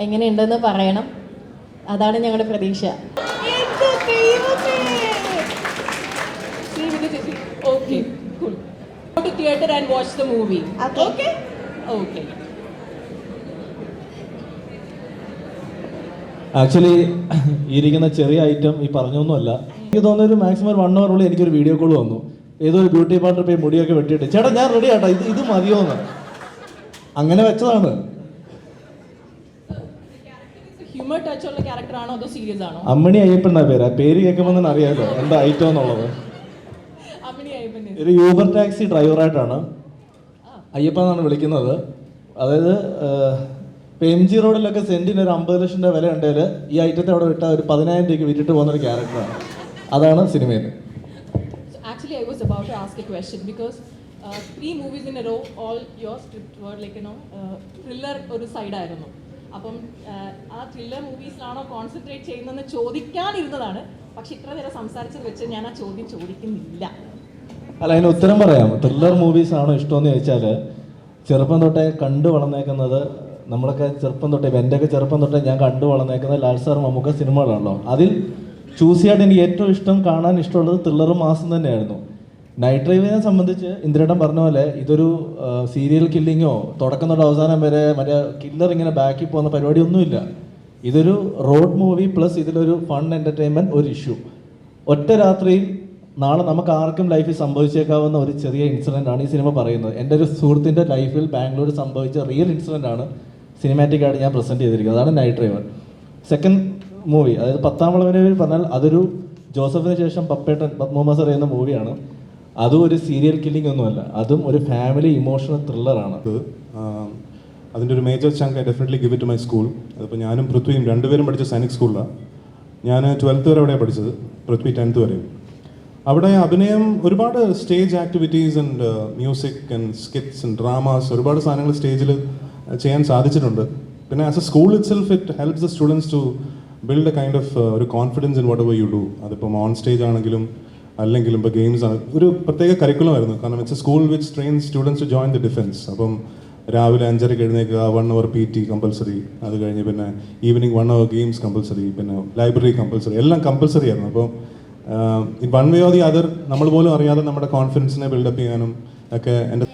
എങ്ങനെയുണ്ടെന്ന് പറയണം. അതാണ് ഞങ്ങളുടെ പ്രതീക്ഷ. Theatre and watch the movie okay okay actually ഈ ഇരിക്കുന്ന ചെറിയ ഐറ്റം ഈ പറഞ്ഞൊന്നുമല്ല. എനിക്ക് തോന്നുന്ന ഒരു മാക്സിമം വൺ അവർ ഉള്ളിൽ എനിക്കൊരു വീഡിയോ കോൾ വന്നു. ഏതോ ഒരു ബ്യൂട്ടി പാർലർ പോയി മുടിയൊക്കെ വെട്ടിയിട്ട് ചേട്ടാ ഞാൻ റെഡി ആട്ടോ. ഇത് ഇത് മതിയോന്ന്. അങ്ങനെ വെച്ചതാണ്. അമ്മണി അയ്യപ്പൻ എന്നാ പേര്? ആ പേര് കേൾക്കുമ്പോൾ തന്നെ അറിയാമല്ലോ എന്താ ഐറ്റം എന്നുള്ളത്. ഒരു യൂബർ ടാക്സി ഡ്രൈവറായിട്ടാണ് അയ്യപ്പ എന്നാണ് വിളിക്കുന്നത്. അതായത് ഇപ്പം എം ജി റോഡിലൊക്കെ സെന്റിന് ഒരു അമ്പത് ലക്ഷം രൂപ വില ഉണ്ടെങ്കിൽ ഈ ഐറ്റത്തെ അവിടെ വിട്ടാൽ ഒരു പതിനായിരം രൂപയ്ക്ക് വിറ്റിട്ട് പോകുന്ന ഒരു ക്യാരക്ടറാണ് അതാണ് സിനിമയിൽ actually I was about to ask a question because because movies in a row all your script your like uh, thriller ഒരു സൈഡായിരുന്നു അപ്പം uh, ആ ത്രില്ലർ മൂവീസിലാണോ കോൺസെൻട്രേറ്റ് ചെയ്യുന്നതെന്ന് ചോദിക്കാനിരുന്നതാണ്. പക്ഷെ ഇത്ര നേരം സംസാരിച്ചത് വെച്ച് ഞാൻ ആ ചോദ്യം ചോദിക്കുന്നില്ല. അല്ല അതിന് ഉത്തരം പറയാം. ത്രില്ലർ മൂവീസ് ആണോ ഇഷ്ടമെന്ന് ചോദിച്ചാൽ ചെറുപ്പം തൊട്ടേ കണ്ടു വളർന്നേക്കുന്നത് നമ്മളൊക്കെ ചെറുപ്പം തൊട്ടേ എന്റെയൊക്കെ ചെറുപ്പം തൊട്ടേ ഞാൻ കണ്ടു വളർന്നേക്കുന്ന ലാൽ സാർ മമ്മൂക്ക സിനിമകളാണല്ലോ. അതിൽ ചൂസ് ചെയ്യാൻ എനിക്ക് ഏറ്റവും ഇഷ്ടം കാണാൻ ഇഷ്ടമുള്ളത് ത്രില്ലറും മാസം തന്നെയായിരുന്നു. നൈറ്റ് ഡ്രൈവിനെ സംബന്ധിച്ച് ഇന്ദ്രേട്ടൻ പറഞ്ഞ പോലെ ഇതൊരു സീരിയൽ കില്ലിങ്ങോ തുടക്കം തൊട്ട് അവസാനം വരെ മറ്റേ കില്ലർ ഇങ്ങനെ ബാക്കിൽ പോകുന്ന പരിപാടിയൊന്നുമില്ല. ഇതൊരു റോഡ് മൂവി പ്ലസ് ഇതിലൊരു ഫൺ എന്റർടൈൻമെന്റ് ഒരു ഇഷ്യൂ ഒറ്റ രാത്രിയിൽ നാളെ നമുക്ക് ആർക്കും ലൈഫിൽ സംഭവിച്ചേക്കാവുന്ന ഒരു ചെറിയ ഇൻസിഡന്റ് ആണ് ഈ സിനിമ പറയുന്നത്. എന്റെ ഒരു സുഹൃത്തിന്റെ ലൈഫിൽ ബാംഗ്ലൂർ സംഭവിച്ച റിയൽ ഇൻസിഡന്റ് ആണ് സിനിമാറ്റിക് ആയിട്ട് ഞാൻ പ്രസന്റ് ചെയ്തിരിക്കുന്നത്. അതാണ് നൈറ്റ് ഡ്രൈവർ സെക്കൻഡ് മൂവി അതായത് പത്താം വളവിനെ പറഞ്ഞാൽ അതൊരു ജോസഫിന് ശേഷം പപ്പേട്ടൻ പത്മോമ സർ മൂവിയാണ് അതും ഒരു സീരിയൽ കില്ലിംഗ് ഒന്നുമല്ല. അതും ഒരു ഫാമിലി ഇമോഷണൽ ത്രില്ലറാണ് അതിന്റെ ഒരു major chunk I definitely give it my school അതിപ്പോൾ ഞാനും പൃഥ്വിയും രണ്ടുപേരും പഠിച്ച സൈനിക് സ്കൂളിലാണ് ഞാൻ ട്വൽത്ത് വരെ അവിടെയാണ് പഠിച്ചത്. പൃഥ്വി ടെൻത്ത് വരെയും അവിടെ അഭിനയം ഒരുപാട് stage activities and music and skits and dramas ഒരുപാട് സാധനങ്ങൾ സ്റ്റേജിൽ ചെയ്യാൻ സാധിച്ചിട്ടുണ്ട്. പിന്നെ as a school itself it helps the students to build a kind of ഒരു confidence in whatever you do അതിപ്പം ഓൺ സ്റ്റേജ് ആണെങ്കിലും അല്ലെങ്കിലും ഇപ്പോൾ ഗെയിംസ് ആണ്. ഒരു പ്രത്യേക കരിക്കുലം ആയിരുന്നു. കാരണം it's a school which train students to join the defence അപ്പം രാവിലെ അഞ്ചരയ്ക്ക് എഴുന്നേക്കുക one hour P T compulsory അത് കഴിഞ്ഞ് പിന്നെ evening one hour games compulsory പിന്നെ ലൈബ്രറി കമ്പൽസറി എല്ലാം കമ്പൽസറി ആയിരുന്നു. അപ്പോൾ one way or the other നമ്മൾ പോലും അറിയാതെ നമ്മുടെ കോൺഫിഡൻസിനെ ബിൽഡപ്പ് ചെയ്യാനും ഒക്കെ എന്റെ